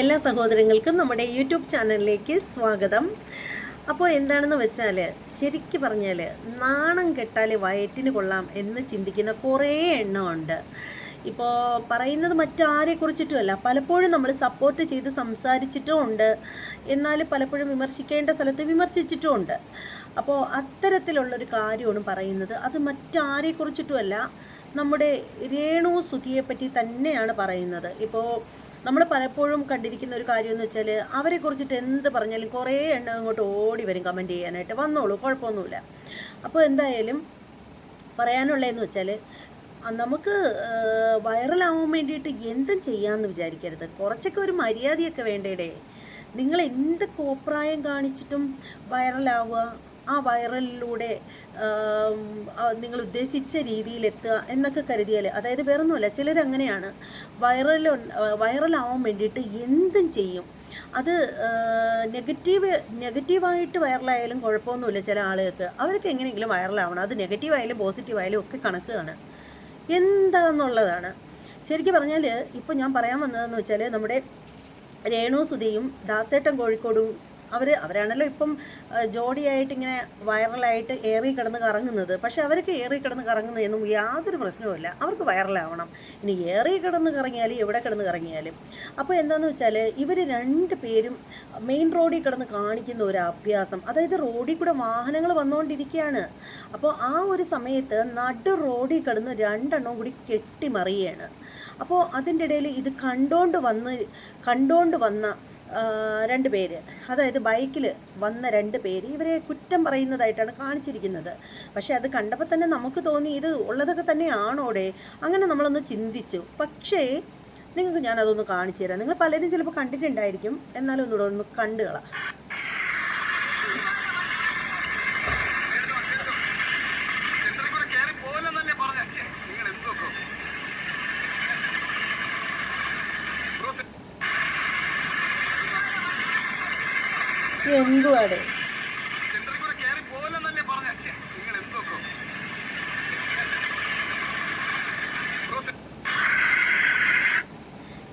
എല്ലാ സഹോദരങ്ങൾക്കും നമ്മുടെ യൂട്യൂബ് ചാനലിലേക്ക് സ്വാഗതം. അപ്പോൾ എന്താണെന്ന് വെച്ചാൽ ശരിക്കും പറഞ്ഞാൽ നാണം കെട്ടാൽ വയറ്റിന് കൊള്ളാം എന്ന് ചിന്തിക്കുന്ന കുറേ എണ്ണമുണ്ട്. ഇപ്പോൾ പറയുന്നത് മറ്റാരെ കുറിച്ചിട്ടുമല്ല പലപ്പോഴും നമ്മൾ സപ്പോർട്ട് ചെയ്ത് സംസാരിച്ചിട്ടും ഉണ്ട്. എന്നാൽ പലപ്പോഴും വിമർശിക്കേണ്ട സ്ഥലത്ത് വിമർശിച്ചിട്ടും ഉണ്ട് അപ്പോൾ അത്തരത്തിലുള്ളൊരു കാര്യമാണ് പറയുന്നത്. അത് മറ്റാരെ കുറിച്ചിട്ടുമല്ല നമ്മുടെ രേണു സുധിയെപ്പറ്റി തന്നെയാണ് പറയുന്നത്. ഇപ്പോൾ നമ്മൾ പലപ്പോഴും കണ്ടിരിക്കുന്ന ഒരു കാര്യം എന്ന് വെച്ചാൽ അവരെ കുറിച്ചിട്ട് എന്ത് പറഞ്ഞാലും കുറേ എണ്ണം ഇങ്ങോട്ട് ഓടി വരും കമന്റ് ചെയ്യാനായിട്ട്. വന്നോളൂ കുഴപ്പമൊന്നുമില്ല. അപ്പോൾ എന്തായാലും പറയാനുള്ളതെന്ന് വെച്ചാൽ നമുക്ക് വൈറലാവാൻ വേണ്ടിയിട്ട് എന്തും ചെയ്യാമെന്ന് വിചാരിക്കരുത്. കുറച്ചൊക്കെ ഒരു മര്യാദയൊക്കെ വേണ്ടേടേ. നിങ്ങൾ എന്ത് കോപ്രായം കാണിച്ചിട്ടും വൈറലാവുക ആ വൈറലിലൂടെ നിങ്ങൾ ഉദ്ദേശിച്ച രീതിയിലെത്തുക എന്നൊക്കെ കരുതിയാൽ അതായത് വേറൊന്നുമല്ല ചിലരങ്ങനെയാണ്. വൈറൽ വൈറലാവാൻ വേണ്ടിയിട്ട് എന്തും ചെയ്യും. അത് നെഗറ്റീവ് നെഗറ്റീവായിട്ട് വൈറലായാലും കുഴപ്പമൊന്നുമില്ല ചില ആളുകൾക്ക്. അവർക്ക് എങ്ങനെയെങ്കിലും വൈറലാവണം. അത് നെഗറ്റീവായാലും പോസിറ്റീവായാലും ഒക്കെ കണക്കാണ്. എന്താണെന്നുള്ളതാണ് ശരിക്കും പറഞ്ഞാൽ ഇപ്പോൾ ഞാൻ പറയാൻ വന്നതെന്ന് വെച്ചാൽ നമ്മുടെ രേണു സുധിയും ദാസേട്ടൻ കോഴിക്കോടും അവർ അവരാണല്ലോ ഇപ്പം ജോഡിയായിട്ട് ഇങ്ങനെ വൈറലായിട്ട് ഏറി കിടന്ന് കറങ്ങുന്നത്. പക്ഷെ അവർക്ക് ഏറി കിടന്ന് കറങ്ങുന്നതൊന്നും യാതൊരു പ്രശ്നവുമില്ല അവർക്ക് വൈറലാവണം. ഇനി ഏറി കിടന്ന് കറങ്ങിയാലും എവിടെ കിടന്ന് കറങ്ങിയാലും? അപ്പോൾ എന്താണെന്ന് വെച്ചാൽ ഇവർ രണ്ട് പേരും മെയിൻ റോഡിൽ കിടന്ന് കാണിക്കുന്ന ഒരു അഭ്യാസം. അതായത് റോഡിൽ കൂടെ വാഹനങ്ങൾ വന്നുകൊണ്ടിരിക്കുകയാണ് അപ്പോൾ ആ ഒരു സമയത്ത് നടു റോഡിൽ കിടന്ന് രണ്ടെണ്ണം കൂടി കെട്ടിമറിയാണ്. അപ്പോൾ അതിന്റെ ഇടയിൽ ഇത് കണ്ടോണ്ട് വന്ന് കണ്ടോണ്ട് വന്ന രണ്ട് പേര്. അതായത് ബൈക്കിൽ വന്ന രണ്ട് പേര് ഇവരെ കുറ്റം പറയുന്നതായിട്ടാണ് കാണിച്ചിരിക്കുന്നത്. പക്ഷേ അത് കണ്ടപ്പോൾ തന്നെ നമുക്ക് തോന്നി ഇത് ഉള്ളതൊക്കെ തന്നെയാണോടെ? അങ്ങനെ നമ്മളൊന്ന് ചിന്തിച്ചു. പക്ഷേ നിങ്ങൾക്ക് ഞാനതൊന്ന് കാണിച്ചു തരാം. നിങ്ങൾ പലരും ചിലപ്പോൾ കണ്ടിട്ടുണ്ടായിരിക്കും. എന്നാലും ഒന്നുകൂടെ ഒന്ന് കണ്ടുകളാം എന്തുവാടേ?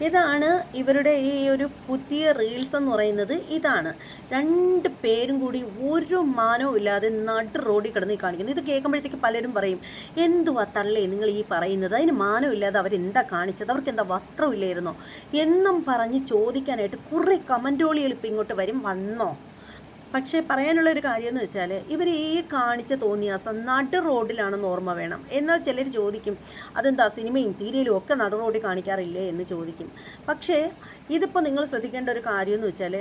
ഇതാണ് ഇവരുടെ ഈ ഒരു പുതിയ റീൽസ് എന്ന് പറയുന്നത്. ഇതാണ്. രണ്ട് പേരും കൂടി ഒരു മാനവും ഇല്ലാതെ നട്ട് റോഡിൽ കിടന്ന് കാണിക്കുന്നത് ഇത് കേൾക്കുമ്പോഴത്തേക്ക് പലരും പറയും എന്തുവാ തള്ളേ നിങ്ങൾ ഈ പറയുന്നത്? അതിന് മാനമില്ലാതെ അവരെന്താ കാണിച്ചത്? അവർക്ക് എന്താ വസ്ത്രമില്ലായിരുന്നോ എന്നും പറഞ്ഞ് ചോദിക്കാനായിട്ട് കുറേ കമന്റോളികൾ ഇപ്പം ഇങ്ങോട്ട് വരും. വന്നോ? പക്ഷേ പറയാനുള്ള ഒരു കാര്യം എന്ന് വെച്ചാൽ ഇവർ ഈ കാണിച്ച തോന്നിയാസം നടു റോഡിലാണെന്ന് ഓർമ്മ വേണം. എന്നാൽ ചിലർ ചോദിക്കും അതെന്താ സിനിമയും സീരിയലും ഒക്കെ നടു റോഡിൽ കാണിക്കാറില്ലേ? എന്ന് ചോദിക്കും. പക്ഷേ ഇതിപ്പോൾ നിങ്ങൾ ശ്രദ്ധിക്കേണ്ട ഒരു കാര്യം എന്ന് വെച്ചാൽ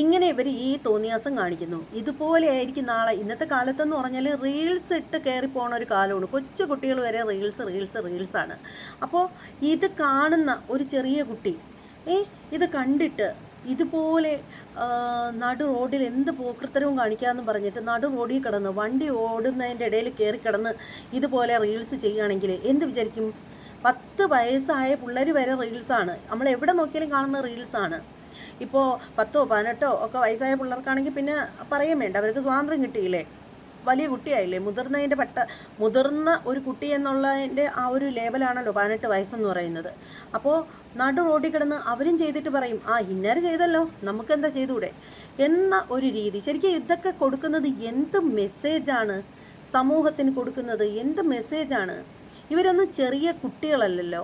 ഇങ്ങനെ ഇവർ ഈ തോന്നിയാസം കാണിക്കുന്നു. ഇതുപോലെ ആയിരിക്കും നാളെ. ഇന്നത്തെ കാലത്തെന്ന് പറഞ്ഞാൽ റീൽസ് ഇട്ട് കയറി പോണ ഒരു കാലമാണ്. കൊച്ചു കുട്ടികൾ വരെ റീൽസ് റീൽസ് റീൽസാണ്. അപ്പോൾ ഇത് കാണുന്ന ഒരു ചെറിയ കുട്ടി ഏ ഇത് കണ്ടിട്ട് ഇതുപോലെ നടു റോഡിൽ എന്ത് പോക്കൃത്തരവും കാണിക്കാമെന്ന് പറഞ്ഞിട്ട് നടു റോഡിൽ കിടന്ന് വണ്ടി ഓടുന്നതിന്റെ ഇടയിൽ കയറി കിടന്ന് ഇതുപോലെ റീൽസ് ചെയ്യുകയാണെങ്കിൽ എന്ത് വിചാരിക്കും? പത്ത് വയസ്സായ പിള്ളേർ വരെ റീൽസാണ് നമ്മൾ എവിടെ നോക്കിയാലും കാണുന്ന റീൽസാണ് ഇപ്പോൾ പത്തോ പതിനെട്ടോ ഒക്കെ വയസ്സായ പിള്ളേർക്കാണെങ്കിൽ പിന്നെ പറയാൻ വേണ്ട അവർക്ക് സ്വാതന്ത്ര്യം കിട്ടിയില്ലേ? വലിയ കുട്ടിയായില്ലേ? മുതിർന്നതിന്റെ പട്ട മുതിർന്ന ഒരു കുട്ടി എന്നുള്ളതിന്റെ ആ ഒരു ലേബലാണല്ലോ പതിനെട്ട് വയസ്സെന്ന് പറയുന്നത്. അപ്പോൾ നടു റോഡിൽ കിടന്ന് അവരും ചെയ്തിട്ട് പറയും ആ ഇന്നേരം ചെയ്തല്ലോ നമുക്കെന്താ ചെയ്തുകൂടെ എന്ന ഒരു രീതി. ശരിക്കും ഇതൊക്കെ കൊടുക്കുന്നത് എന്ത് മെസ്സേജാണ് സമൂഹത്തിന് കൊടുക്കുന്നത് എന്ത് മെസ്സേജാണ് ഇവരൊന്നും ചെറിയ കുട്ടികളല്ലല്ലോ.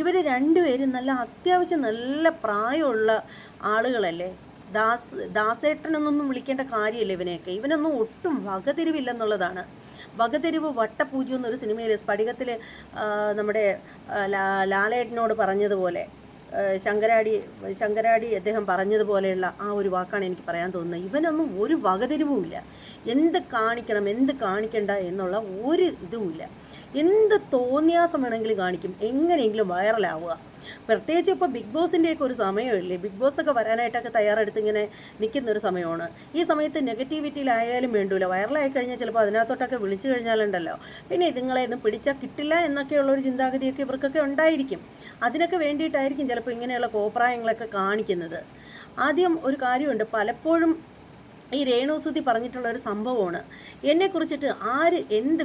ഇവർ രണ്ടുപേരും നല്ല അത്യാവശ്യം നല്ല പ്രായമുള്ള ആളുകളല്ലേ? ദാസ് ദാസേട്ടനൊന്നും വിളിക്കേണ്ട കാര്യമില്ല ഇവനെയൊക്കെ. ഇവനൊന്നും ഒട്ടും വകതിരിവില്ലെന്നുള്ളതാണ്. വകതിരിവ് വട്ടപൂജ്യം എന്നൊരു സിനിമയിൽ സ്ഫടികത്തിൽ നമ്മുടെ ലാലേട്ടനോട് പറഞ്ഞതുപോലെ ശങ്കരാടി ശങ്കരാടി അദ്ദേഹം പറഞ്ഞതുപോലെയുള്ള ആ ഒരു വാക്കാണ് എനിക്ക് പറയാൻ തോന്നുന്നത്. ഇവനൊന്നും ഒരു വകതിരിവുമില്ല. എന്ത് കാണിക്കണം എന്ത് കാണിക്കണ്ട എന്നുള്ള ഒരു ഇതുമില്ല. എന്ത് തോന്നിയാസം വേണമെങ്കിലും കാണിക്കും. എങ്ങനെയെങ്കിലും വൈറലാവുക. പ്രത്യേകിച്ച് ഇപ്പോൾ ബിഗ് ബോസിന്റെയൊക്കെ ഒരു സമയമില്ലേ? ബിഗ് ബോസ് ഒക്കെ വരാനായിട്ടൊക്കെ തയ്യാറെടുത്ത് ഇങ്ങനെ നിൽക്കുന്ന ഒരു സമയമാണ്. ഈ സമയത്ത് നെഗറ്റിവിറ്റിയിലായാലും വേണ്ടൂല. വൈറലായി കഴിഞ്ഞാൽ ചിലപ്പോൾ അതിനകത്തോട്ടൊക്കെ വിളിച്ചു കഴിഞ്ഞാലുണ്ടല്ലോ. പിന്നെ ഇതുങ്ങളെ ഒന്നും പിടിച്ചാൽ കിട്ടില്ല എന്നൊക്കെയുള്ള ഒരു ചിന്താഗതിയൊക്കെ ഇവർക്കൊക്കെ ഉണ്ടായിരിക്കും. അതിനൊക്കെ വേണ്ടിയിട്ടായിരിക്കും ചിലപ്പോൾ ഇങ്ങനെയുള്ള കോപ്രായങ്ങളൊക്കെ കാണിക്കുന്നത്. ആദ്യം ഒരു കാര്യമുണ്ട്. പലപ്പോഴും ഈ രേണുസുതി പറഞ്ഞിട്ടുള്ള ഒരു സംഭവമാണ്. എന്നെക്കുറിച്ചിട്ട് ആര് എന്ത്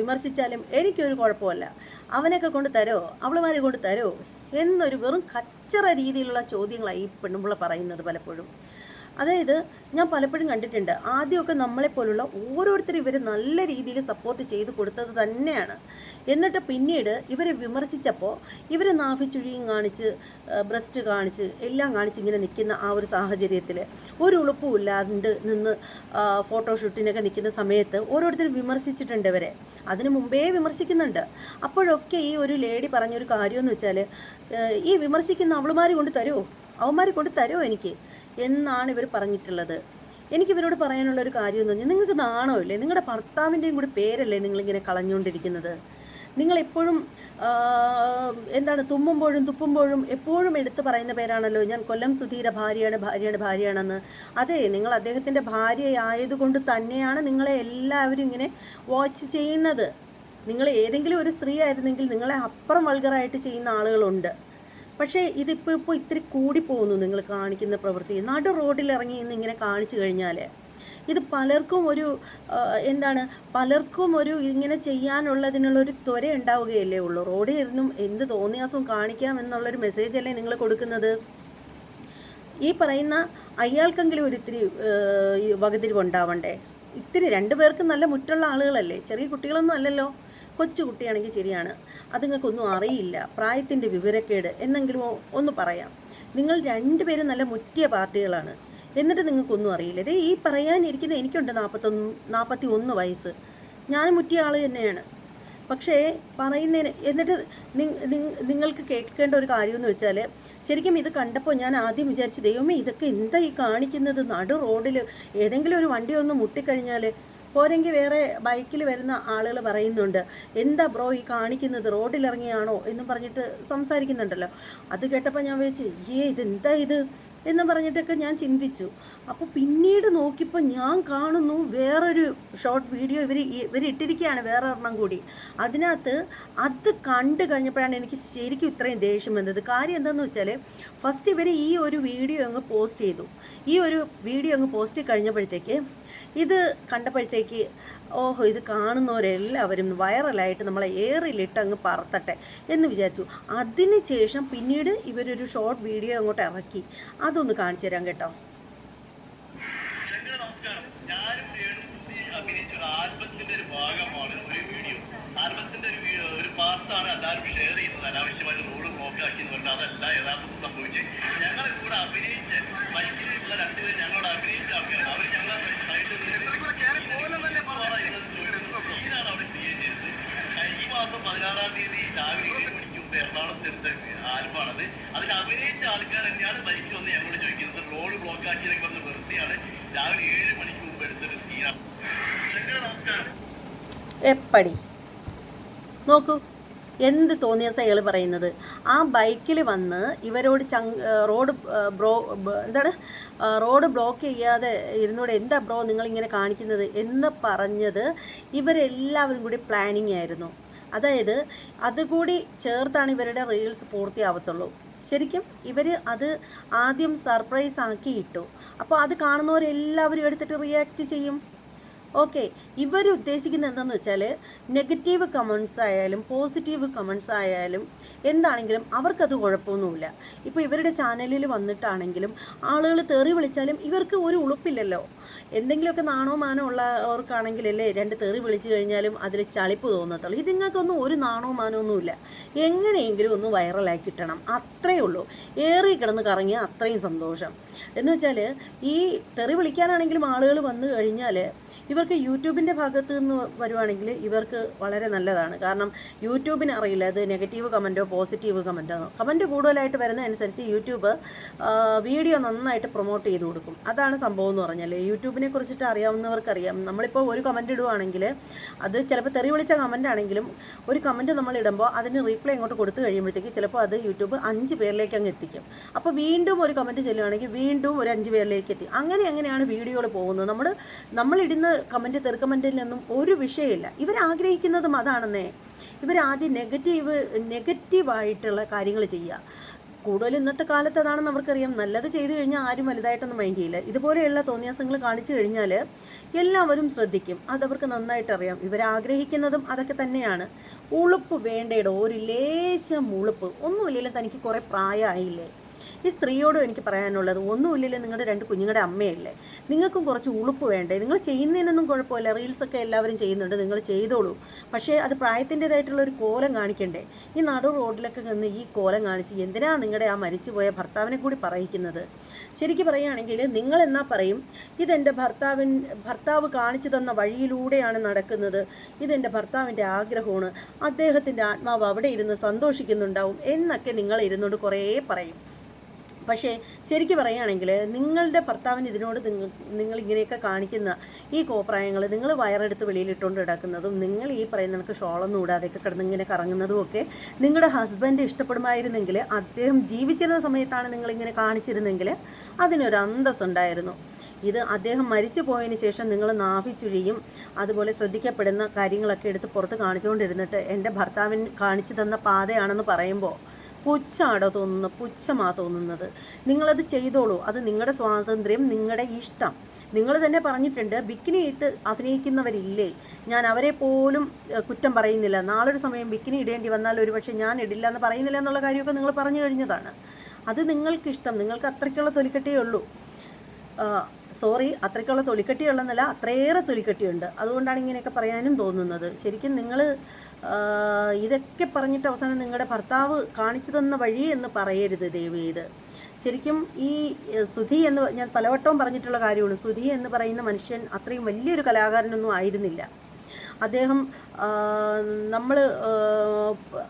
വിമർശിച്ചാലും എനിക്കൊരു കുഴപ്പമല്ല. അവനൊക്കെ കൊണ്ട് തരോ? അവളുമാരെ കൊണ്ട് തരോ? എന്നൊരു വെറും കച്ചറ രീതിയിലുള്ള ചോദ്യങ്ങളായി ഈ പറയുന്നത് പലപ്പോഴും. അതായത് ഞാൻ പലപ്പോഴും കണ്ടിട്ടുണ്ട് ആദ്യമൊക്കെ നമ്മളെപ്പോലുള്ള ഓരോരുത്തരും ഇവർ നല്ല രീതിയിൽ സപ്പോർട്ട് ചെയ്ത് കൊടുത്തത് തന്നെയാണ്. എന്നിട്ട് പിന്നീട് ഇവരെ വിമർശിച്ചപ്പോൾ ഇവരെ നാഭിച്ചുഴിയും കാണിച്ച് ബ്രസ്റ്റ് കാണിച്ച് എല്ലാം കാണിച്ച് ഇങ്ങനെ നിൽക്കുന്ന ആ ഒരു സാഹചര്യത്തിൽ ഒരു ഉളുപ്പും ഇല്ലാണ്ട് നിന്ന് ഫോട്ടോഷൂട്ടിനൊക്കെ നിൽക്കുന്ന സമയത്ത് ഓരോരുത്തരും വിമർശിച്ചിട്ടുണ്ട് ഇവരെ. അതിനു മുമ്പേ വിമർശിക്കുന്നുണ്ട്. അപ്പോഴൊക്കെ ഈ ഒരു ലേഡി പറഞ്ഞൊരു കാര്യമെന്ന് വെച്ചാൽ ഈ വിമർശിക്കുന്ന അവളുമാർ കൊണ്ട് തരുമോ അവന്മാർ കൊണ്ട് തരുമോ എനിക്ക്? എന്നാണ് ഇവർ പറഞ്ഞിട്ടുള്ളത്. എനിക്ക് ഇവരോട് പറയാനുള്ള ഒരു കാര്യം എന്ന് പറഞ്ഞാൽ നിങ്ങൾക്ക് നാണോ ഇല്ലേ? നിങ്ങളുടെ ഭർത്താവിന്റെയും കൂടി പേരല്ലേ നിങ്ങളിങ്ങനെ കളഞ്ഞുകൊണ്ടിരിക്കുന്നത്? നിങ്ങളെപ്പോഴും എന്താണ് തുമ്മുമ്പോഴും തുപ്പുമ്പോഴും എപ്പോഴും എടുത്തു പറയുന്ന പേരാണല്ലോ ഞാൻ കൊല്ലം സുധീര ഭാര്യയാണ് ഭാര്യയാണ് ഭാര്യയാണെന്ന്. അതെ നിങ്ങൾ അദ്ദേഹത്തിന്റെ ഭാര്യയായതുകൊണ്ട് തന്നെയാണ് നിങ്ങളെ എല്ലാവരും ഇങ്ങനെ വാച്ച് ചെയ്യുന്നത്. നിങ്ങൾ ഏതെങ്കിലും ഒരു സ്ത്രീ ആയിരുന്നെങ്കിൽ നിങ്ങളെ അപ്പുറം വൾഗറായിട്ട് ചെയ്യുന്ന ആളുകളുണ്ട്. പക്ഷേ ഇതിപ്പോൾ ഇപ്പോൾ ഇത്തിരി കൂടി പോകുന്നു നിങ്ങൾ കാണിക്കുന്ന പ്രവൃത്തി. നടു റോഡിൽ ഇറങ്ങി ഇന്ന് ഇങ്ങനെ കാണിച്ചു കഴിഞ്ഞാൽ ഇത് പലർക്കും ഒരു എന്താണ് പലർക്കും ഒരു ഇങ്ങനെ ചെയ്യാനുള്ളതിനുള്ളൊരു ത്വര ഉണ്ടാവുകയല്ലേ ഉള്ളൂ. റോഡിൽ ഇരുന്നും എന്ത് തോന്നിയാസവും കാണിക്കാം എന്നുള്ളൊരു മെസ്സേജ് അല്ലേ നിങ്ങൾ കൊടുക്കുന്നത്? ഈ പറയുന്ന അയാൾക്കെങ്കിലും ഒരു ഇത്തിരി വകതിരിവ് ഉണ്ടാവണ്ടേ ഇത്തിരി രണ്ടു പേർക്കും നല്ല മുറ്റുള്ള ആളുകളല്ലേ? ചെറിയ കുട്ടികളൊന്നും അല്ലല്ലോ. കൊച്ചു കുട്ടിയാണെങ്കിൽ ശരിയാണ്. അതുങ്ങൾക്കൊന്നും അറിയില്ല. പ്രായത്തിന്റെ വിവരക്കേട്. എന്നെങ്കിലും ഒന്ന് പറയാം. നിങ്ങൾ രണ്ടുപേരും നല്ല മുറ്റിയ പാർട്ടികളാണ്. എന്നിട്ട് നിങ്ങൾക്കൊന്നും അറിയില്ല. ഇത് ഈ പറയാനിരിക്കുന്ന എനിക്കുണ്ട് നാൽപ്പത്തൊന്ന് നാൽപ്പത്തി ഒന്ന് വയസ്സ്. ഞാൻ മുറ്റിയ ആൾ തന്നെയാണ്. പക്ഷേ പറയുന്നതിന് എന്നിട്ട് നിങ്ങൾക്ക് കേൾക്കേണ്ട ഒരു കാര്യമെന്ന് വെച്ചാൽ ശരിക്കും ഇത് കണ്ടപ്പോൾ ഞാൻ ആദ്യം വിചാരിച്ചു ദൈവമേ ഇതൊക്കെ എന്താ ഈ കാണിക്കുന്നത്? നടു റോഡിൽ ഏതെങ്കിലും ഒരു വണ്ടി ഒന്ന് മുട്ടിക്കഴിഞ്ഞാൽ പോരെങ്കിൽ വേറെ ബൈക്കിൽ വരുന്ന ആളുകൾ പറയുന്നുണ്ട് എന്താ ബ്രോ ഈ കാണിക്കുന്നത്? റോഡിലിറങ്ങിയാണോ? എന്നും പറഞ്ഞിട്ട് സംസാരിക്കുന്നുണ്ടല്ലോ. അത് കേട്ടപ്പോൾ ഞാൻ വിചാരിച്ചു ഏ ഇതെന്താ ഇത്? എന്ന് പറഞ്ഞിട്ടൊക്കെ ഞാൻ ചിന്തിച്ചു. അപ്പോൾ പിന്നീട് നോക്കിയപ്പോൾ ഞാൻ കാണുന്നു വേറൊരു ഷോർട്ട് വീഡിയോ ഇവർ ഇട്ടിരിക്കുകയാണ് വേറെ ഒരെണ്ണം കൂടി. അതിനകത്ത് അത് കണ്ടു കഴിഞ്ഞപ്പോഴാണ് എനിക്ക് ശരിക്കും ഇത്രയും ദേഷ്യം വന്നത്. കാര്യം എന്താണെന്ന് വെച്ചാൽ ഫസ്റ്റ് ഇവർ ഈ ഒരു വീഡിയോ അങ്ങ് പോസ്റ്റ് ചെയ്തു. ഈ ഒരു വീഡിയോ അങ്ങ് പോസ്റ്റ് കഴിഞ്ഞപ്പോഴത്തേക്ക് ഇത് കണ്ടപ്പോഴത്തേക്ക് ഓഹോ ഇത് കാണുന്നവരെല്ലാവരും വൈറലായിട്ട് നമ്മളെ ഏറിലിട്ട് അങ്ങ് പറത്തട്ടെ എന്ന് വിചാരിച്ചു. അതിന് ശേഷം പിന്നീട് ഇവരൊരു ഷോർട്ട് വീഡിയോ അങ്ങോട്ട് ഇറക്കി. അതൊന്ന് കാണിച്ചു തരാം കേട്ടോ ചന്ദ്ര നമസ്കാരം ഞാനും രേണുസുതി അഭിനയിച്ച ഒരു ആൽബത്തിന്റെ ഒരു ഭാഗമാണ് ഒരു വീഡിയോ ആൽബത്തിന്റെ ഒരു പാർട്ടാണ് എല്ലാവരും ഷെയർ ചെയ്യുന്നത് അനാവശ്യമായിട്ട് റോഡ് ബ്ലോക്ക് ആക്കി എന്ന് പറഞ്ഞാൽ അതല്ല യഥാർത്ഥത്തിൽ സംഭവിച്ച്. ഞങ്ങളെ കൂടെ അഭിനയിച്ച ബൈക്കിലുള്ള രണ്ടുപേരും ഞങ്ങളോട് അഭിനയിച്ച ആൾക്കാരാണ്. അവർ ഞങ്ങളെ സീനാണ് അവിടെ ക്രിയേറ്റ് ചെയ്തത്. ഈ മാസം പതിനാറാം തീയതി രാവിലെ ഏഴ് മണിക്ക് മുമ്പ് എറണാകുളത്ത് എടുത്ത ആൽബമാണത്. അതിൽ അഭിനയിച്ച ആൾക്കാർ തന്നെയാണ് ബൈക്ക് വന്ന് ഞങ്ങളോട് ചോദിക്കുന്നത്. റോഡ് ബ്ലോക്ക് ആക്കിയതൊക്കെ വന്ന് വെറുതെയാണ്. രാവിലെ ഏഴ് മണിക്ക് മുമ്പ് എടുത്തൊരു സീനാണ് നമസ്കാരം. എപ്പടി? നോക്കൂ. എന്ത് തോന്നിയ സൈകൾ പറയുന്നത്? ആ ബൈക്കിൽ വന്ന് ഇവരോട് ചങ് റോഡ് ബ്രോ എന്താണ് റോഡ് ബ്ലോക്ക് ചെയ്യാതെ ഇരുന്നൂടെ എന്താ ബ്രോ നിങ്ങളിങ്ങനെ കാണിക്കുന്നത് എന്ന് പറഞ്ഞത് ഇവരെല്ലാവരും കൂടി പ്ലാനിങ് ആയിരുന്നു. അതായത് അതുകൂടി ചേർത്താണ് ഇവരുടെ റീൽസ് പൂർത്തിയാവത്തുള്ളൂ. ശരിക്കും ഇവർ അത് ആദ്യം സർപ്രൈസ് ആക്കി ഇട്ടു. അപ്പോൾ അത് കാണുന്നവരെല്ലാവരും എടുത്തിട്ട് റിയാക്ട് ചെയ്യും. ഓക്കെ ഇവർ ഉദ്ദേശിക്കുന്നത് എന്താണെന്ന് വെച്ചാൽ നെഗറ്റീവ് കമൻസ് ആയാലും പോസിറ്റീവ് കമൻസ് ആയാലും എന്താണെങ്കിലും അവർക്കത് കുഴപ്പമൊന്നുമില്ല. ഇപ്പോൾ ഇവരുടെ ചാനലിൽ വന്നിട്ടാണെങ്കിലും ആളുകൾ തെറി വിളിച്ചാലും ഇവർക്ക് ഒരു ഉളുപ്പില്ലല്ലോ. എന്തെങ്കിലുമൊക്കെ നാണോ മാനോ ഉള്ളവർക്കാണെങ്കിലല്ലേ രണ്ട് തെറി വിളിച്ചു കഴിഞ്ഞാലും അതിൽ ചളിപ്പ് തോന്നത്തുള്ളൂ. ഇതിങ്ങൾക്കൊന്നും ഒരു നാണോ മാനോ ഒന്നുമില്ല. എങ്ങനെയെങ്കിലും ഒന്ന് വൈറലാക്കി കിട്ടണം. അത്രയേ ഉള്ളൂ. ഏറി കിടന്ന് കറങ്ങിയാൽ അത്രയും സന്തോഷം. എന്ന് വെച്ചാൽ ഈ തെറി വിളിക്കാനാണെങ്കിലും ആളുകൾ വന്നു കഴിഞ്ഞാൽ ഇവർക്ക് യൂട്യൂബിന്റെ ഭാഗത്ത് നിന്ന് വരുവാണെങ്കിൽ ഇവർക്ക് വളരെ നല്ലതാണ്. കാരണം യൂട്യൂബിന് അറിയില്ല അത് നെഗറ്റീവ് കമന്റോ പോസിറ്റീവ് കമന്റോ കമന്റ് കൂടുതലായിട്ട് വരുന്നതനുസരിച്ച് യൂട്യൂബ് വീഡിയോ നന്നായിട്ട് പ്രൊമോട്ട് ചെയ്ത് കൊടുക്കും. അതാണ് സംഭവം എന്ന് പറഞ്ഞാൽ യൂട്യൂബിനെ കുറിച്ചിട്ട് അറിയാവുന്നവർക്കറിയാം. നമ്മളിപ്പോൾ ഒരു കമന്റ് ഇടുവാണെങ്കിൽ അത് ചിലപ്പോൾ തെറി വിളിച്ച കമന്റ് ആണെങ്കിലും ഒരു കമന്റ് നമ്മൾ ഇടുമ്പോൾ അതിന് റീപ്ലൈ ഇങ്ങോട്ട് കൊടുത്തു കഴിയുമ്പോഴത്തേക്ക് ചിലപ്പോൾ അത് യൂട്യൂബ് അഞ്ച് പേരിലേക്ക് അങ്ങ് എത്തിക്കും. അപ്പോൾ വീണ്ടും ഒരു കമന്റ് ചെല്ലുവാണെങ്കിൽ വീണ്ടും ഒരു അഞ്ച് പേരിലേക്ക് എത്തി. അങ്ങനെ അങ്ങനെയാണ് വീഡിയോകൾ പോകുന്നത്. നമ്മൾ നമ്മളിടുന്ന കമന്റ് തെറി കമന്റിലൊന്നും ഒരു വിഷയമില്ല. ഇവർ ആഗ്രഹിക്കുന്നതും അതാണെന്നേ. ഇവർ ആദ്യം നെഗറ്റീവ് നെഗറ്റീവായിട്ടുള്ള കാര്യങ്ങൾ ചെയ്യുക. കൂടുതൽ ഇന്നത്തെ കാലത്ത് അതാണെന്ന് അവർക്കറിയാം. നല്ലത് ചെയ്തു കഴിഞ്ഞാൽ ആരും വലുതായിട്ടൊന്നും മൈൻഡ് ചെയ്യില്ല. ഇതുപോലെയുള്ള തോന്നിയാസങ്ങൾ കാണിച്ചു കഴിഞ്ഞാൽ എല്ലാവരും ശ്രദ്ധിക്കും. അതവർക്ക് നന്നായിട്ടറിയാം ഇവരാഗ്രഹിക്കുന്നതും അതൊക്കെ തന്നെയാണ്. ഉളുപ്പ് വേണ്ടയുടെ ഒരു ലേശം ഉളുപ്പ്. ഒന്നുമില്ലെങ്കിലും തനിക്ക് കുറേ പ്രായമായില്ലേ? ഈ സ്ത്രീയോടും എനിക്ക് പറയാനുള്ളത് ഒന്നുമില്ലല്ലോ നിങ്ങളുടെ രണ്ട് കുഞ്ഞുങ്ങളുടെ അമ്മയല്ലേ? നിങ്ങൾക്കും കുറച്ച് ഉളുപ്പ് വേണ്ടേ? നിങ്ങൾ ചെയ്യുന്നതിനൊന്നും കുഴപ്പമില്ല. റീൽസൊക്കെ എല്ലാവരും ചെയ്യുന്നുണ്ട്. നിങ്ങൾ ചെയ്തോളൂ. പക്ഷേ അത് പ്രായത്തിന്റെതായിട്ടുള്ള ഒരു കോലം കാണിക്കണ്ടേ? ഈ നടു റോഡിലൊക്കെ നിന്ന് ഈ കോലം കാണിച്ച് എന്തിനാ നിങ്ങളുടെ ആ മരിച്ചുപോയ ഭർത്താവിനെ കൂടി പറയിക്കുന്നത്? ശരിക്കും പറയുകയാണെങ്കിൽ നിങ്ങൾ എന്നാ പറയും? ഇതെന്റെ ഭർത്താവിൻ ഭർത്താവ് കാണിച്ചു തന്ന വഴിയിലൂടെയാണ് നടക്കുന്നത്. ഇതെന്റെ ഭർത്താവിന്റെ ആഗ്രഹമാണ്. അദ്ദേഹത്തിന്റെ ആത്മാവ് അവിടെ ഇരുന്ന് സന്തോഷിക്കുന്നുണ്ടാവും എന്നൊക്കെ നിങ്ങൾ ഇരുന്നുകൊണ്ട് കുറേ പറയും. പക്ഷേ ശരിക്കും പറയുകയാണെങ്കിൽ നിങ്ങളുടെ ഭർത്താവിന് ഇതിനോട് നിങ്ങൾ നിങ്ങളിങ്ങനെയൊക്കെ കാണിക്കുന്ന ഈ കോപ്രായങ്ങൾ നിങ്ങൾ വയറെടുത്ത് വെളിയിലിട്ടുകൊണ്ട് കിടക്കുന്നതും നിങ്ങൾ ഈ പറയുന്ന കണക്ക് ഷോളൊന്നും ഇടാതെയൊക്കെ കിടന്ന് ഇങ്ങനെ കറങ്ങുന്നതും ഒക്കെ നിങ്ങളുടെ ഹസ്ബൻഡ് ഇഷ്ടപ്പെടുമായിരുന്നെങ്കിൽ അദ്ദേഹം ജീവിച്ചിരുന്ന സമയത്താണ് നിങ്ങളിങ്ങനെ കാണിച്ചിരുന്നെങ്കിൽ അതിനൊരു അന്തസ് ഉണ്ടായിരുന്നു ഇത് അദ്ദേഹം മരിച്ചു പോയതിന് ശേഷം നിങ്ങൾ നാഭിച്ചുഴിയും അതുപോലെ ശ്രദ്ധിക്കപ്പെടുന്ന കാര്യങ്ങളൊക്കെ എടുത്ത് പുറത്ത് കാണിച്ചുകൊണ്ടിരുന്നിട്ട് എന്റെ ഭർത്താവിന് കാണിച്ചു തന്ന പാതയാണെന്ന് പറയുമ്പോൾ പുച്ഛാടോ തോന്നുന്നത് പുച്ഛമാണ് തോന്നുന്നത്. നിങ്ങളത് ചെയ്തോളൂ. അത് നിങ്ങളുടെ സ്വാതന്ത്ര്യം നിങ്ങളുടെ ഇഷ്ടം. നിങ്ങൾ തന്നെ പറഞ്ഞിട്ടുണ്ട് ബിക്കിനി ഇട്ട് അഭിനയിക്കുന്നവരില്ലേ? ഞാൻ അവരെ പോലും കുറ്റം പറയുന്നില്ല. നാളൊരു സമയം ബിക്കിനി ഇടേണ്ടി വന്നാൽ ഒരുപക്ഷെ ഞാൻ ഇടില്ല എന്ന് പറയുന്നില്ല എന്നുള്ള കാര്യമൊക്കെ നിങ്ങൾ പറഞ്ഞു കഴിഞ്ഞതാണ്. അത് നിങ്ങൾക്കിഷ്ടം. നിങ്ങൾക്ക് അത്രയ്ക്കുള്ള തൊലിക്കട്ടേ ഉള്ളൂ. സോറി അത്രയ്ക്കുള്ള തൊലിക്കട്ടിയുള്ളെന്നല്ല അത്രയേറെ തൊലിക്കട്ടിയുണ്ട്. അതുകൊണ്ടാണ് ഇങ്ങനെയൊക്കെ പറയാനും തോന്നുന്നത്. ശരിക്കും നിങ്ങൾ ഇതൊക്കെ പറഞ്ഞിട്ട് അവസാനം നിങ്ങളുടെ ഭർത്താവ് കാണിച്ചു തന്ന വഴി എന്ന് പറയരുത് ദയവ് ഇത്. ശരിക്കും ഈ സുധി എന്ന് ഞാൻ പലവട്ടവും പറഞ്ഞിട്ടുള്ള കാര്യമാണ് സുധി എന്ന് പറയുന്ന മനുഷ്യൻ അത്രയും വലിയൊരു കലാകാരനൊന്നും ആയിരുന്നില്ല. അദ്ദേഹം നമ്മൾ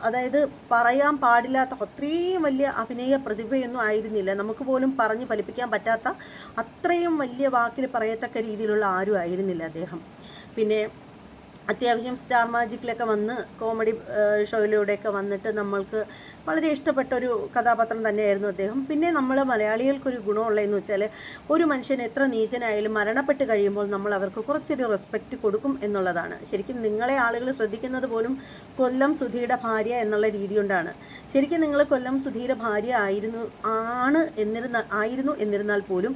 അതായത് പറയാൻ പാടില്ലാത്ത അത്രയും വലിയ അഭിനയ പ്രതിഭയൊന്നും ആയിരുന്നില്ല. നമുക്ക് പോലും പറഞ്ഞ് ഫലിപ്പിക്കാൻ പറ്റാത്ത അത്രയും വലിയ വാക്കിൽ പറയത്തക്ക രീതിയിലുള്ള ആരും ആയിരുന്നില്ല അദ്ദേഹം. പിന്നെ അത്യാവശ്യം സ്റ്റാർ മാജിക്കിലൊക്കെ വന്ന് കോമഡി ഷോയിലൂടെയൊക്കെ വന്നിട്ട് നമ്മൾക്ക് വളരെ ഇഷ്ടപ്പെട്ട ഒരു കഥാപാത്രം തന്നെയായിരുന്നു അദ്ദേഹം. പിന്നെ നമ്മൾ മലയാളികൾക്കൊരു ഗുണമുള്ളതെന്ന് വെച്ചാൽ ഒരു മനുഷ്യൻ എത്ര നീചനായാലും മരണപ്പെട്ട് കഴിയുമ്പോൾ നമ്മൾ അവർക്ക് കുറച്ചൊരു റെസ്പെക്റ്റ് കൊടുക്കും എന്നുള്ളതാണ്. ശരിക്കും നിങ്ങളെ ആളുകൾ ശ്രദ്ധിക്കുന്നത് പോലും കൊല്ലം സുധീരുടെ ഭാര്യ എന്നുള്ള രീതി കൊണ്ടാണ്. ശരിക്കും നിങ്ങൾ കൊല്ലം സുധീര ഭാര്യ ആയിരുന്നു ആണ് എന്നിരുന്ന ആയിരുന്നു എന്നിരുന്നാൽ പോലും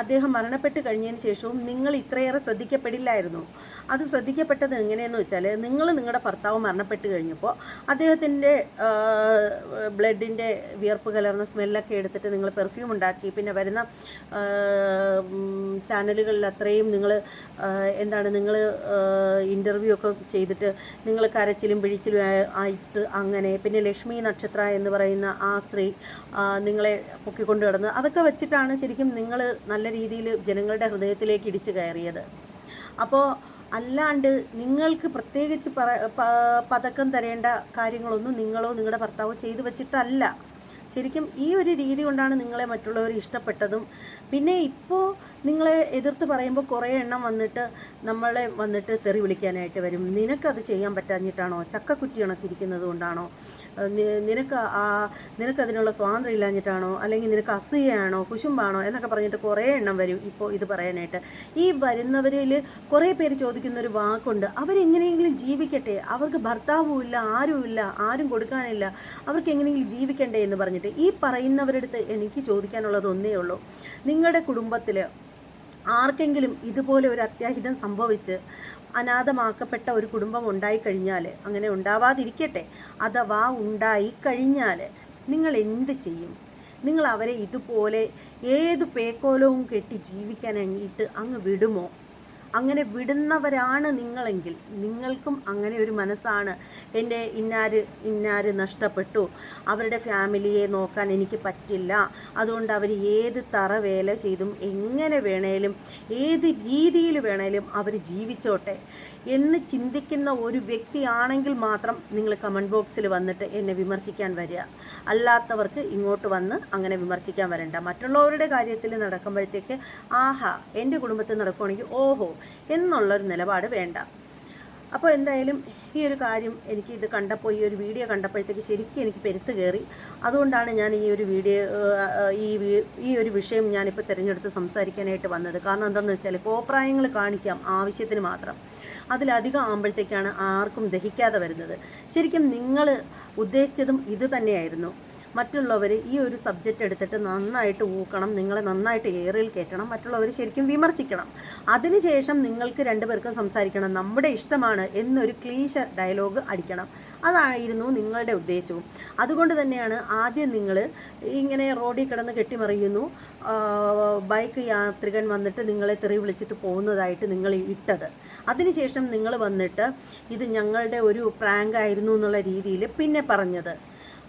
അദ്ദേഹം മരണപ്പെട്ട് കഴിഞ്ഞതിന് ശേഷവും നിങ്ങൾ ഇത്രയേറെ ശ്രദ്ധിക്കപ്പെടില്ലായിരുന്നു. അത് ശ്രദ്ധിക്കപ്പെട്ടത് എങ്ങനെയെന്ന് വെച്ചാൽ നിങ്ങൾ നിങ്ങളുടെ ഭർത്താവ് മരണപ്പെട്ട് കഴിഞ്ഞപ്പോൾ അദ്ദേഹത്തിന്റെ ബ്ലഡിന്റെ വിയർപ്പ് കലർന്ന സ്മെല്ലൊക്കെ എടുത്തിട്ട് നിങ്ങൾ പെർഫ്യൂം ഉണ്ടാക്കി. പിന്നെ വരുന്ന ചാനലുകളിൽ അത്രയും നിങ്ങൾ എന്താണ് നിങ്ങൾ ഇന്റർവ്യൂ ഒക്കെ ചെയ്തിട്ട് നിങ്ങൾ കരച്ചിലും പിഴിച്ചിലും ആയിട്ട് അങ്ങനെ പിന്നെ ലക്ഷ്മി നക്ഷത്ര എന്ന് പറയുന്ന ആ സ്ത്രീ നിങ്ങളെ പൊക്കിക്കൊണ്ട് കിടന്ന് അതൊക്കെ വെച്ചിട്ടാണ് ശരിക്കും നിങ്ങൾ നല്ല രീതിയിൽ ജനങ്ങളുടെ ഹൃദയത്തിലേക്ക് ഇടിച്ചു കയറിയത്. അപ്പോൾ അല്ലാണ്ട് നിങ്ങൾക്ക് പ്രത്യേകിച്ച് പതക്കം തരേണ്ട കാര്യങ്ങളൊന്നും നിങ്ങളോ നിങ്ങളുടെ ഭർത്താവോ ചെയ്തു വച്ചിട്ടല്ല. ശരിക്കും ഈ ഒരു രീതി കൊണ്ടാണ് നിങ്ങളെ മറ്റുള്ളവർ ഇഷ്ടപ്പെട്ടതും. പിന്നെ ഇപ്പോൾ നിങ്ങളെ എതിർത്ത് പറയുമ്പോൾ കുറേ എണ്ണം വന്നിട്ട് നമ്മളെ വന്നിട്ട് തെറി വിളിക്കാനായിട്ട് വരും. നിനക്കത് ചെയ്യാൻ പറ്റാഞ്ഞിട്ടാണോ? ചക്കക്കുറ്റി ഉണക്കിരിക്കുന്നത് കൊണ്ടാണോ? നിനക്ക് ആ നിനക്കതിനുള്ള സ്വാതന്ത്ര്യം ഇല്ലാഞ്ഞിട്ടാണോ? അല്ലെങ്കിൽ നിനക്ക് അസൂയയാണോ? കുശുമ്പാണോ? എന്നൊക്കെ പറഞ്ഞിട്ട് കുറേ എണ്ണം വരും ഇപ്പോൾ ഇത് പറയാനായിട്ട്. ഈ വരുന്നവരിൽ കുറേ പേര് ചോദിക്കുന്ന ഒരു വാക്കുണ്ട്. അവരെങ്ങനെയെങ്കിലും ജീവിക്കട്ടെ. അവർക്ക് ഭർത്താവുമില്ല ആരുമില്ല ആരും കൊടുക്കാനില്ല. അവർക്ക് എങ്ങനെയെങ്കിലും ജീവിക്കണ്ടേ എന്ന് പറഞ്ഞിട്ട് ഈ പറയുന്നവരുടെ അടുത്ത് എനിക്ക് ചോദിക്കാനുള്ളത് ഒന്നേ ഉള്ളൂ. നിങ്ങളുടെ കുടുംബത്തിൽ ആർക്കെങ്കിലും ഇതുപോലെ ഒരു അത്യാഹിതം സംഭവിച്ച് അനാഥമാക്കപ്പെട്ട ഒരു കുടുംബം ഉണ്ടായിക്കഴിഞ്ഞാൽ അങ്ങനെ ഉണ്ടാവാതിരിക്കട്ടെ. അഥവാ ഉണ്ടായിക്കഴിഞ്ഞാൽ നിങ്ങൾ എന്ത് ചെയ്യും? നിങ്ങൾ അവരെ ഇതുപോലെ ഏത് പേക്കോലവും കെട്ടി ജീവിക്കാനായിട്ട് അങ്ങ് വിടുമോ? അങ്ങനെ വിടുന്നവരാണ് നിങ്ങളെങ്കിൽ. നിങ്ങൾക്കും അങ്ങനെ ഒരു മനസ്സാണ്. എന്റെ ഇന്നാര് ഇന്നാര് നഷ്ടപ്പെട്ടു. അവരുടെ ഫാമിലിയെ നോക്കാൻ എനിക്ക് പറ്റില്ല. അതുകൊണ്ട് അവർ ഏത് തറ വേല ചെയ്തും എങ്ങനെ വേണേലും ഏത് രീതിയിൽ വേണേലും അവർ ജീവിച്ചോട്ടെ. എന്ന് ചിന്തിക്കുന്ന ഒരു വ്യക്തിയാണെങ്കിൽ മാത്രം നിങ്ങൾ കമന്റ് ബോക്സിൽ വന്നിട്ട് എന്നെ വിമർശിക്കാൻ വരിക. അല്ലാത്തവർക്ക് ഇങ്ങോട്ട് വന്ന് അങ്ങനെ വിമർശിക്കാൻ വരണ്ട. മറ്റുള്ളവരുടെ കാര്യത്തിൽ നടക്കുമ്പോഴത്തേക്ക് ആഹാ എന്റെ കുടുംബത്തിൽ നടക്കുവാണെങ്കിൽ ഓഹോ എന്നുള്ളൊരു നിലപാട് വേണ്ട. അപ്പോൾ എന്തായാലും ഈ ഒരു കാര്യം എനിക്ക് ഇത് കണ്ടപ്പോൾ ഈ ഒരു വീഡിയോ കണ്ടപ്പോഴത്തേക്ക് ശരിക്കും എനിക്ക് പെരുത്ത് കയറി. അതുകൊണ്ടാണ് ഞാൻ ഈ ഒരു വീഡിയോ ഈ ഈ ഒരു വിഷയം ഞാനിപ്പോൾ തിരഞ്ഞെടുത്ത് സംസാരിക്കാനായിട്ട് വന്നത്. കാരണം എന്താണെന്ന് വെച്ചാൽ കോപ്രായങ്ങൾ കാണിക്കാം ആവശ്യത്തിന് മാത്രം. അതിലധികം ആകുമ്പോഴത്തേക്കാണ് ആർക്കും ദഹിക്കാതെ വരുന്നത്. ശരിക്കും നിങ്ങൾ ഉദ്ദേശിച്ചതും ഇത് തന്നെയായിരുന്നു. മറ്റുള്ളവർ ഈ ഒരു സബ്ജക്റ്റ് എടുത്തിട്ട് നന്നായിട്ട് ഊക്കണം നിങ്ങളെ നന്നായിട്ട് ഏറിൽ കയറ്റണം മറ്റുള്ളവർ ശരിക്കും വിമർശിക്കണം. അതിനുശേഷം നിങ്ങൾക്ക് രണ്ടുപേർക്കും സംസാരിക്കണം. നമ്മുടെ ഇഷ്ടമാണ് എന്നൊരു ക്ലീശ ഡയലോഗ് അടിക്കണം. അതായിരുന്നു നിങ്ങളുടെ ഉദ്ദേശവും. അതുകൊണ്ട് തന്നെയാണ് ആദ്യം നിങ്ങൾ ഇങ്ങനെ റോഡിൽ കിടന്ന് കെട്ടിമറിയുന്നു. ബൈക്ക് യാത്രികൻ വന്നിട്ട് നിങ്ങളെ തെറി വിളിച്ചിട്ട് പോകുന്നതായിട്ട് നിങ്ങൾ ഇട്ടത്. അതിനുശേഷം നിങ്ങൾ വന്നിട്ട് ഇത് ഞങ്ങളുടെ ഒരു പ്രാങ്ക് ആയിരുന്നു എന്നുള്ള രീതിയിൽ പിന്നെ പറഞ്ഞത്.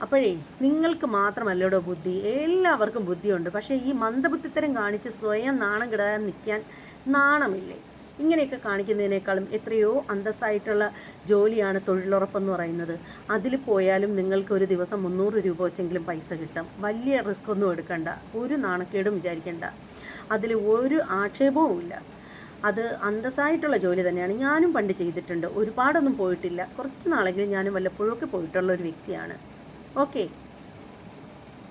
അപ്പോഴേ നിങ്ങൾക്ക് മാത്രമല്ലടോ ബുദ്ധി. എല്ലാവർക്കും ബുദ്ധിയുണ്ട്. പക്ഷേ ഈ മന്ദബുദ്ധിത്തരം കാണിച്ച് സ്വയം നാണം കിടാൻ നിൽക്കാൻ നാണമില്ലേ? ഇങ്ങനെയൊക്കെ കാണിക്കുന്നതിനേക്കാളും എത്രയോ അന്തസ്സായിട്ടുള്ള ജോലിയാണ് തൊഴിലുറപ്പെന്ന് പറയുന്നത്. അതിൽ പോയാലും നിങ്ങൾക്ക് ഒരു ദിവസം മുന്നൂറ് രൂപ വെച്ചെങ്കിലും പൈസ കിട്ടും. വലിയ റിസ്ക് ഒന്നും എടുക്കണ്ട. ഒരു നാണക്കേടും വിചാരിക്കണ്ട. അതിൽ ഒരു ആക്ഷേപവും ഇല്ല. അത് അന്തസ്സായിട്ടുള്ള ജോലി തന്നെയാണ്. ഞാനും പണ്ട് ചെയ്തിട്ടുണ്ട്. ഒരുപാടൊന്നും പോയിട്ടില്ല. കുറച്ച് നാളെങ്കിലും ഞാനും വല്ലപ്പോഴൊക്കെ പോയിട്ടുള്ള ഒരു വ്യക്തിയാണ്. ഓക്കെ